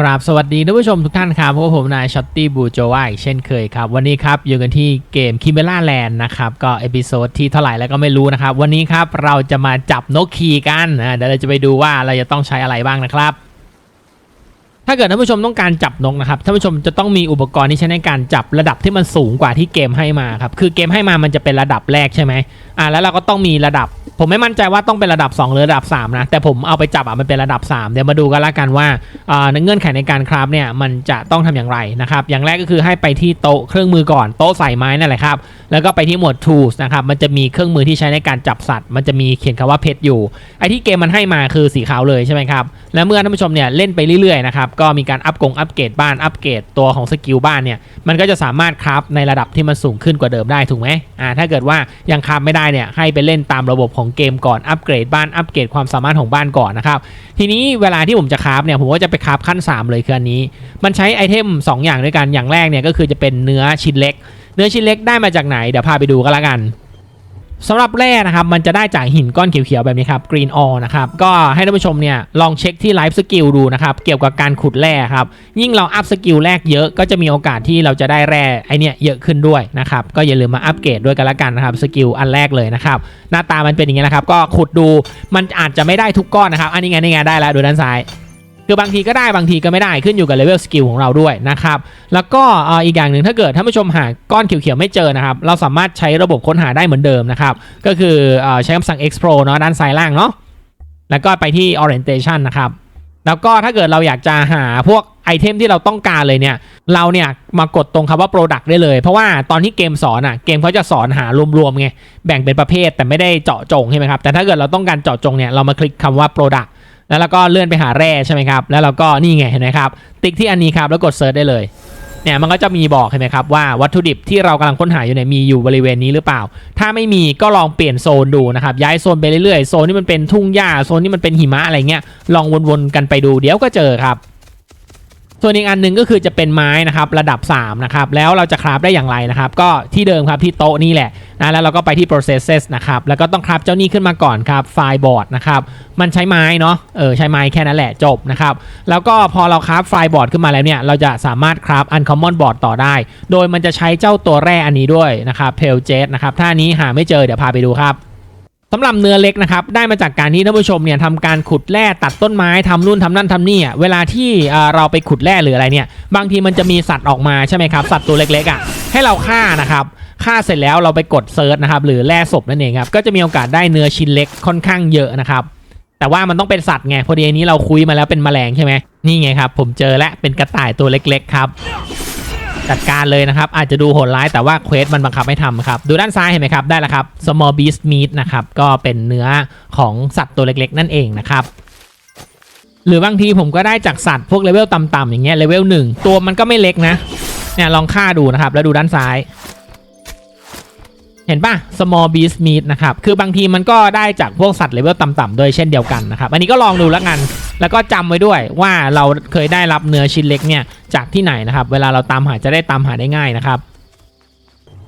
กราบสวัสดีท่านผู้ชมทุกท่านครับพบกับผมนายช็อตตี้บูโจวาอีกเช่นเคยครับ วันนี้ครับอยู่กันที่เกมคิมเบล่าแลนด์นะครับ ก็เอพิโซดที่เท่าไหร่แล้วก็ไม่รู้นะครับ วันนี้ครับเราจะมาจับนกขีกันอ่าเดี๋ยวเราจะไปดูว่าเราจะต้องใช้อะไรบ้างนะครับ ถ้าเกิดท่านผู้ชมต้องการจับนกนะครับท่านผู้ชมจะต้องมีอุปกรณ์ที่ใช้ในการจับระดับที่มันสูงกว่าที่เกมให้มาครับคือเกมให้มามันจะเป็นระดับแรกใช่ไหมอ่าแล้วเราก็ต้องมีระดับ ผมไม่มั่นใจว่าต้องเป็นระดับ 2 หรือระดับ 3 นะ แต่ผมเอาไปจับอะมันเป็นระดับ 3 เดี๋ยวมาดูกันละกันว่าในเงื่อนไขในการคราฟเนี่ยมันจะต้องทำอย่างไรนะครับ อย่างแรกก็คือให้ไปที่โต๊ะเครื่องมือก่อนโต๊ะใส่ไม้นั่นแหละครับ แล้วก็ไปที่หมวด tools นะครับ มันจะมีเครื่องมือที่ใช้ในการจับสัตว์ มันจะมีเขียนคำว่าเพชรอยู่ ไอที่เกมมันให้มาคือสีขาวเลยใช่ไหมครับ และเมื่อท่านผู้ชมเนี่ยเล่นไปเรื่อยๆนะครับก็มีการอัปกงอัปเกรดบ้านอัปเกรดตัวของสกิลบ้านเนี่ยมันก็จะสามารถคราฟในระดับที่มันสูงขึ้นกว่าเดิมได้ถูกไหมอ่าถ้าเกิดว่ายังคราฟไม่ได้เนี่ยให้ไปเล่นตามระบบของเกมก่อนอัปเกรดบ้านอัปเกรดความสามารถของบ้านก่อนนะครับทีนี้เวลาที่ผมจะคราฟเนี่ยผมก็จะไปคราฟขั้น 3 เลยคืออันนี้ มันใช้ไอเทม 2 อย่างด้วยกันอย่างแรกเนี่ยก็คือจะเป็นเนื้อชิ้นเล็ก เนื้อชิ้นเล็กได้มาจากไหนเดี๋ยวพาไปดูก็แล้วกัน สำหรับแร่นะครับมันจะได้จากหินก้อนเขียวๆแบบนี้ครับ Green Ore นะครับก็ให้ท่านผู้ชมเนี่ยลองเช็คที่ไลฟ์สกิลดูนะครับเกี่ยวกับการขุดแร่ครับยิ่งเราอัพสกิลแรกเยอะก็จะมีโอกาสที่เราจะได้แร่ไอเนี่ยเยอะขึ้นด้วยนะครับก็อย่าลืมมาอัปเกรดด้วยกันละกันนะครับสกิลอันแรกเลยนะครับหน้าตามันเป็นอย่างนี้นะครับก็ขุดดูมันอาจจะไม่ได้ทุกก้อนนะครับอันนี้ไงนี่ไงได้แล้วดูด้านซ้าย คือบางทีก็ได้บางทีก็ไม่ได้ขึ้นอยู่กับเลเวลสกิลของเราด้วยนะครับแล้วก็อีกอย่างหนึ่งถ้าเกิดท่านผู้ชมหาก้อนเขียวๆไม่เจอนะครับเราสามารถใช้ระบบค้นหาได้เหมือนเดิมนะครับก็คือใช้คำสั่ง explore เนาะด้านซ้ายล่างเนาะแล้วก็ไปที่ orientation นะครับแล้วก็ถ้าเกิดเราอยากจะหาพวกไอเทมที่เราต้องการเลยเนี่ย เราเนี่ยมากดตรงคำว่า product ได้เลย เพราะว่าตอนที่เกมสอนอะเกมเขาจะสอนหารวมๆไงแบ่งเป็นประเภทแต่ไม่ได้เจาะจงใช่ไหมครับ แต่ถ้าเกิดเราต้องการเจาะจงเนี่ยเรามาคลิกคำว่า product แล้วเราก็เลื่อนไปหาแร่ใช่ไหมครับ แล้วเราก็นี่ไงเห็นไหมครับ ติ๊กที่อันนี้ครับแล้วกดเซิร์ชได้เลยเนี่ยมันก็จะมีบอกเห็นไหมครับว่าวัตถุดิบที่เรากำลังค้นหาอยู่เนี่ยมีอยู่บริเวณนี้หรือเปล่า ถ้าไม่มีก็ลองเปลี่ยนโซนดูนะครับย้ายโซนไปเรื่อยๆโซนที่มันเป็นทุ่งหญ้าโซนที่มันเป็นหิมะอะไรเงี้ยลองวนๆกันไปดูเดี๋ยวก็เจอครับ ส่วนอีกอันหนึ่งก็คือจะเป็นไม้นะครับระดับ3นะครับแล้วเราจะคราฟได้อย่างไรนะครับก็ที่เดิมครับที่โต๊ะนี่แหละนะแล้วเราก็ไปที่ processes นะครับแล้วก็ต้องคราฟเจ้านี้ขึ้นมาก่อนครับไฟล์บอร์ดนะครับมันใช้ไม้เนาะเออใช้ไม้แค่นั้นแหละจบนะครับแล้วก็พอเราคราฟไฟล์บอร์ดขึ้นมาแล้วเนี่ยเราจะสามารถคราฟ uncommon board ต่อได้ โดยมันจะใช้เจ้าตัวแร่อันนี้ด้วยนะครับ pale jet นะครับถ้านี้หาไม่เจอเดี๋ยวพาไปดูครับ สำหรับเนื้อเล็กนะครับได้มาจากการที่ท่านผู้ชมเนี่ยทำการขุดแร่ตัดต้นไม้ทำนู่นทำนั่นทำนี่อะเวลาที่เราไปขุดแร่หรืออะไรเนี่ยบางทีมันจะมีสัตว์ออกมาใช่ไหมครับสัตว์ตัวเล็กๆอะให้เราฆ่านะครับฆ่าเสร็จแล้วเราไปกดเซิร์ชนะครับหรือแร่ศพนั่นเองครับก็จะมีโอกาสได้เนื้อชิ้นเล็กค่อนข้างเยอะนะครับแต่ว่ามันต้องเป็นสัตว์ไงพอดีอันนี้เราคุยมาแล้วเป็นแมลงใช่ไหมนี่ไงครับผมเจอแล้วเป็นกระต่ายตัวเล็ก ๆ ครับ จัดการเลยนะครับ อาจจะดูโหดร้ายแต่ว่าเควสมันบังคับให้ทำครับ ดูด้านซ้ายเห็นไหมครับ ได้แล้วครับ small beast meat นะครับ ก็เป็นเนื้อของสัตว์ตัวเล็กๆ นั่นเองนะครับหรือบางทีผมก็ได้จากสัตว์พวกเลเวลต่ำๆอย่างเงี้ยเลเวลหนึ่งตัวมันก็ไม่เล็กนะเนี่ยลองฆ่าดูนะครับ แล้วดูด้านซ้าย เห็นปะ small beast meat นะครับ คือบางทีมันก็ได้จากพวกสัตว์เลเวลต่ำๆด้วยเช่นเดียวกันนะครับ อันนี้ก็ลองดูแล้วกัน แล้วก็จำไว้ด้วยว่าเราเคยได้รับเนื้อชิ้นเล็กเนี่ยจากที่ไหนนะครับ เวลาเราตามหาจะได้ตามหาได้ง่ายนะครับ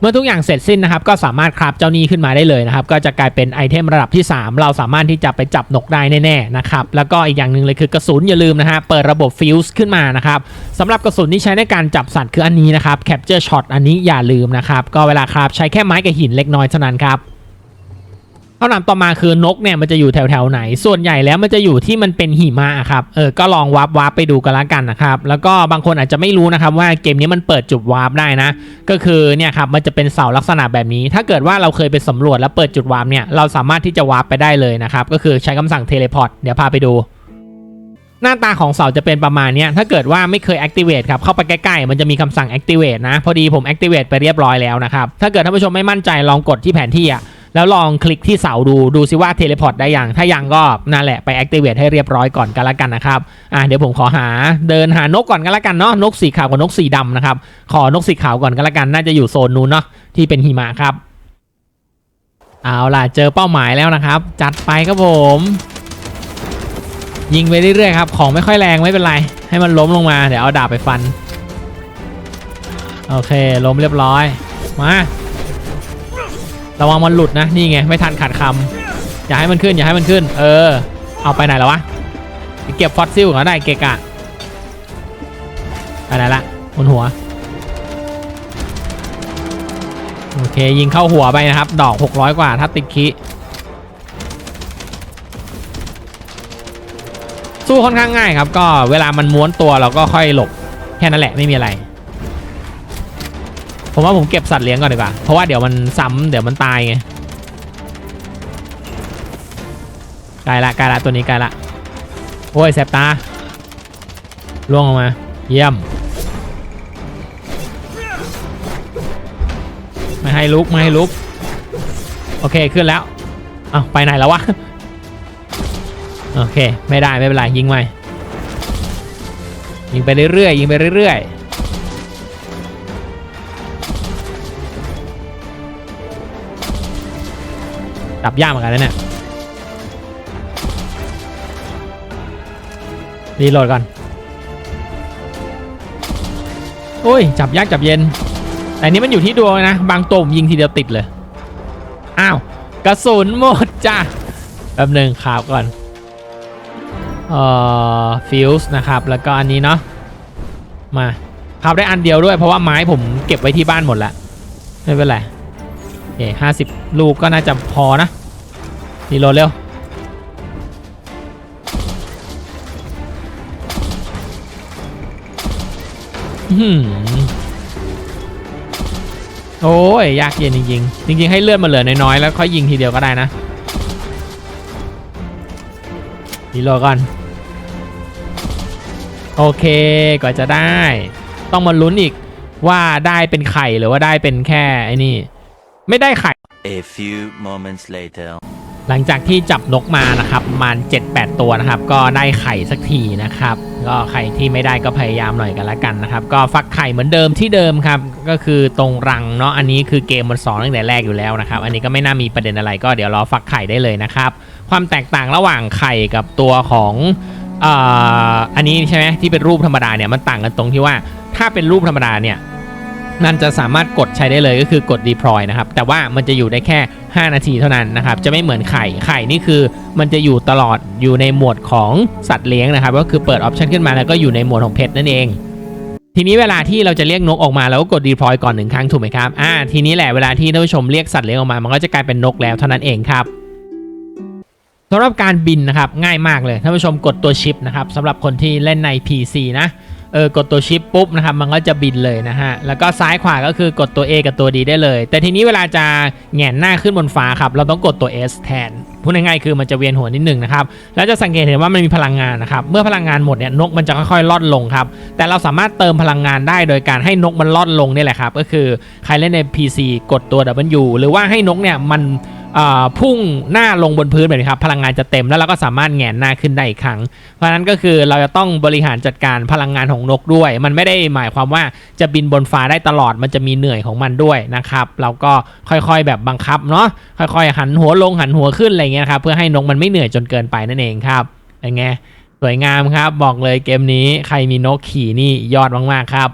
เมื่อทุกอย่างเสร็จสิ้นนะครับก็สามารถคราบเจ้านี้ขึ้นมาได้เลยนะครับก็จะกลายเป็นไอเทมระดับที่ 3 เราสามารถที่จะไปจับนกได้แน่ๆนะครับแล้วก็อีกอย่างหนึ่งเลยคือกระสุนอย่าลืมนะฮะเปิดระบบฟิวส์ขึ้นมานะครับสำหรับกระสุนที่ใช้ในการจับสัตว์คืออันนี้นะครับแคปเจอร์ช็อตอันนี้อย่าลืมนะครับก็เวลาคราบใช้แค่ไม้กับหินเล็กน้อยเท่านั้นครับ คำถามต่อมาคือนกเนี่ยมันจะอยู่แถวๆไหน ส่วนใหญ่แล้วมันจะอยู่ที่มันเป็นหิมะครับ เออ ก็ลองวาร์ปวาร์ปไปดูกันละกันนะครับ แล้วก็บางคนอาจจะไม่รู้นะครับว่าเกมนี้มันเปิดจุดวาร์ปได้นะ ก็คือเนี่ยครับมันจะเป็นเสาลักษณะแบบนี้ ถ้าเกิดว่าเราเคยไปสำรวจแล้วเปิดจุดวาร์ปเนี่ย เราสามารถที่จะวาร์ปไปได้เลยนะครับ ก็คือใช้คำสั่งเทเลพอร์ต เดี๋ยวพาไปดูหน้าตาของเสาจะเป็นประมาณเนี้ยถ้าเกิดว่าไม่เคย activate ครับ เข้าไปใกล้ๆ มันจะมีคำสั่ง activate นะ พอดีผม activate ไปเรียบร้อยแล้วนะครับ ถ้าเกิดท่านผู้ชมไม่มั่นใจลองกดที่แผนที่อะ แล้วลองคลิกที่เสาดูดูซิว่าเทเลพอร์ตได้ยัง ถ้ายังก็นั่นแหละไป activate ให้เรียบร้อยก่อนกันละกันนะครับอะเดี๋ยวผมขอหาเดินหานกก่อนกันละกันเนาะนกสีขาวกับนกสีดำนะครับขอนกสีขาวก่อนกันละกัน น่าจะอยู่โซนนู้นเนาะที่เป็นหิมะครับ เอาล่ะเจอเป้าหมายแล้วนะครับ จัดไปครับผม ยิงไปเรื่อยๆครับของไม่ค่อยแรงไม่เป็นไร ให้มันล้มลงมาเดี๋ยวเอาดาบไปฟัน โอเคล้มเรียบร้อยมา ระวังมันหลุดนะนี่ไงไม่ทันขาดคำอย่าให้มันขึ้นอย่าให้มันขึ้น เออ เอาไปไหนแล้ววะเก็บฟอสซิลก็ได้เกะกะอะไรละบนหัวโอเคยิงเข้าหัวไปนะครับ ดอก 600 กว่าถ้าติดคิสู้ค่อนข้างง่ายครับ ก็เวลามันม้วนตัวเราก็ค่อยหลบแค่นั้นแหละไม่มีอะไร ผมว่าผมเก็บสัตว์เลี้ยงก่อนดีกว่า เพราะว่าเดี๋ยวมันซ้ำเดี๋ยวมันตายไงไกลละไกลละตัวนี้ไกลละ โอ้ยแสบตาล่วงออกมา เยี่ยม ไม่ให้ลุก ไม่ให้ลุก โอเคขึ้นแล้วเอา้าไปไหนแล้ววะ โอเค ไม่ได้ ไม่เป็นไร ยิงไปยิงไปเรื่อยๆยิงไปเรื่อยๆ จับยากเหมือนกันนะเนี่ยรีโหลดก่อนโอ้ย จับยากจับเย็น แต่นี้มันอยู่ที่ดวงนะ บางตัวผมยิงทีเดียวติดเลย อ้าว กระสุนหมดจ้ะแป๊บหนึ่งข่าบก่อน เอ่อ ฟิวส์นะครับ แล้วก็อันนี้เนาะ มาขับได้อันเดียวด้วยเพราะว่าไม้ผมเก็บไว้ที่บ้านหมดแล้วไม่เป็นไร คห้าสิบลูกก็น่าจะพอนะรีโหลดเร็วโอ้ย ยากเย็นจริงๆ จริง ๆ ให้เลือนมาเหลือน้อยๆ แล้วค่อยยิงทีเดียวก็ได้นะรีโหลดก่อน โอเคกว่าจะได้ ต้องมาลุ้นอีกว่าได้เป็นไข่หรือว่าได้เป็นแค่ไอ้นี่ ไม่ได้ไข่ A few moments later. หลังจากที่จับนกมานะครับประมาณ7-8 ตัวนะครับ ก็ได้ไข่สักทีนะครับ ก็ไข่ที่ไม่ได้ก็พยายามหน่อยกันละกันนะครับ ก็ฟักไข่เหมือนเดิมที่เดิมครับ ก็คือตรงรังเนาะอันนี้คือเกมมันสอนตั้งแต่แรกอยู่แล้วนะครับ อันนี้ก็ไม่น่ามีประเด็นอะไรก็เดี๋ยวรอฟักไข่ได้เลยนะครับ ความแตกต่างระหว่างไข่กับตัวของเอ่ออันนี้ใช่ไหมที่เป็นรูปธรรมดาเนี่ยมันต่างกันตรงที่ว่าถ้าเป็นรูปธรรมดาเนี่ย มันจะสามารถกดใช้ได้เลยก็คือกด deploy นะครับ แต่ว่ามันจะอยู่ได้แค่ 5 นาทีเท่านั้นนะครับ จะไม่เหมือนไข่ ไข่นี่คือมันจะอยู่ตลอดอยู่ในหมวดของสัตว์เลี้ยงนะครับ ก็คือเปิดออปชันขึ้นมาแล้วก็อยู่ในหมวดของเพชรนั่นเอง ทีนี้เวลาที่เราจะเรียกนกออกมาเราก็กด deploy ก่อนหนึ่งครั้งถูกไหมครับ อ่า ทีนี้แหละเวลาที่ท่านผู้ชมเรียกสัตว์เลี้ยงออกมา มันก็จะกลายเป็นนกแล้วเท่านั้นเองครับสำหรับการบินนะครับง่ายมากเลยท่านผู้ชมกดตัวชิปนะครับสำหรับคนที่เล่นใน PC นะ เออกดตัวชิปปุ๊บนะครับมันก็จะบินเลยนะฮะแล้วก็ซ้ายขวาก็คือกดตัว A กับตัว D ได้เลย แต่ทีนี้เวลาจะแหงนหน้าขึ้นบนฟ้าครับเราต้องกดตัว S แทนพูดง่ายๆคือมันจะเวียนหัวนิดหนึงนะครับแล้วจะสังเกตเห็นว่ามันมีพลังงานนะครับเมื่อพลังงานหมดเนี่ยนกมันจะค่อยๆล่อนลงครับแต่เราสามารถเติมพลังงานได้โดยการให้นกมันล่อนลงนี่แหละครับก็คือใครเล่นใน PC กดตัว W หรือว่าให้นกเนี่ยมัน พุ่งหน้าลงบนพื้นแบบนี้ครับพลังงานจะเต็มแล้วเราก็สามารถแหงนหน้าขึ้นได้อีกครั้ง เพราะฉะนั้นก็คือเราจะต้องบริหารจัดการพลังงานของนกด้วย มันไม่ได้หมายความว่าจะบินบนฟ้าได้ตลอดมันจะมีเหนื่อยของมันด้วยนะครับเราก็ค่อยๆแบบบังคับเนาะค่อยๆหันหัวลงหันหัวขึ้นอะไรเงี้ยครับเพื่อให้นกมันไม่เหนื่อยจนเกินไปนั่นเองครับเป็นไงสวยงามครับบอกเลยเกมนี้ใครมีนกขี่นี่ยอดมากๆครับ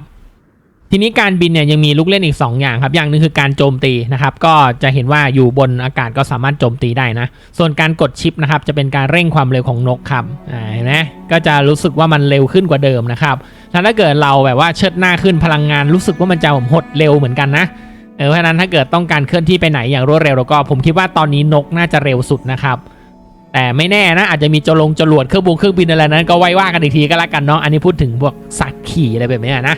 ทีนี้การบินเนี่ยยังมีลูกเล่นอีก 2 อย่างครับ อย่างหนึงคือการโจมตีนะครับ ก็จะเห็นว่าอยู่บนอากาศก็สามารถโจมตีได้นะ ส่วนการกดชิปนะครับจะเป็นการเร่งความเร็วของนกครับเห็นไหมก็จะรู้สึกว่ามันเร็วขึ้นกว่าเดิมนะครับแล้วถ้าเกิดเราแบบว่าเชิดหน้าขึ้นพลังงานรู้สึกว่ามันจะหดเร็วเหมือนกันนะเออเพราะนั้นถ้าเกิดต้องการเคลื่อนที่ไปไหนอย่างรวดเร็วแล้วก็ผมคิดว่าตอนนี้นกน่าจะเร็วสุดนะครับแต่ไม่แน่นะอาจจะมีจรวงจรวดเครื่องบินเครื่องบินอะไรนั้น ก็ไว้ว่ากันอีกทีก็แล้วกันเนาะอันนี้พูดถึงพวกสัตว์ขี่อะไรแบบนี้นะ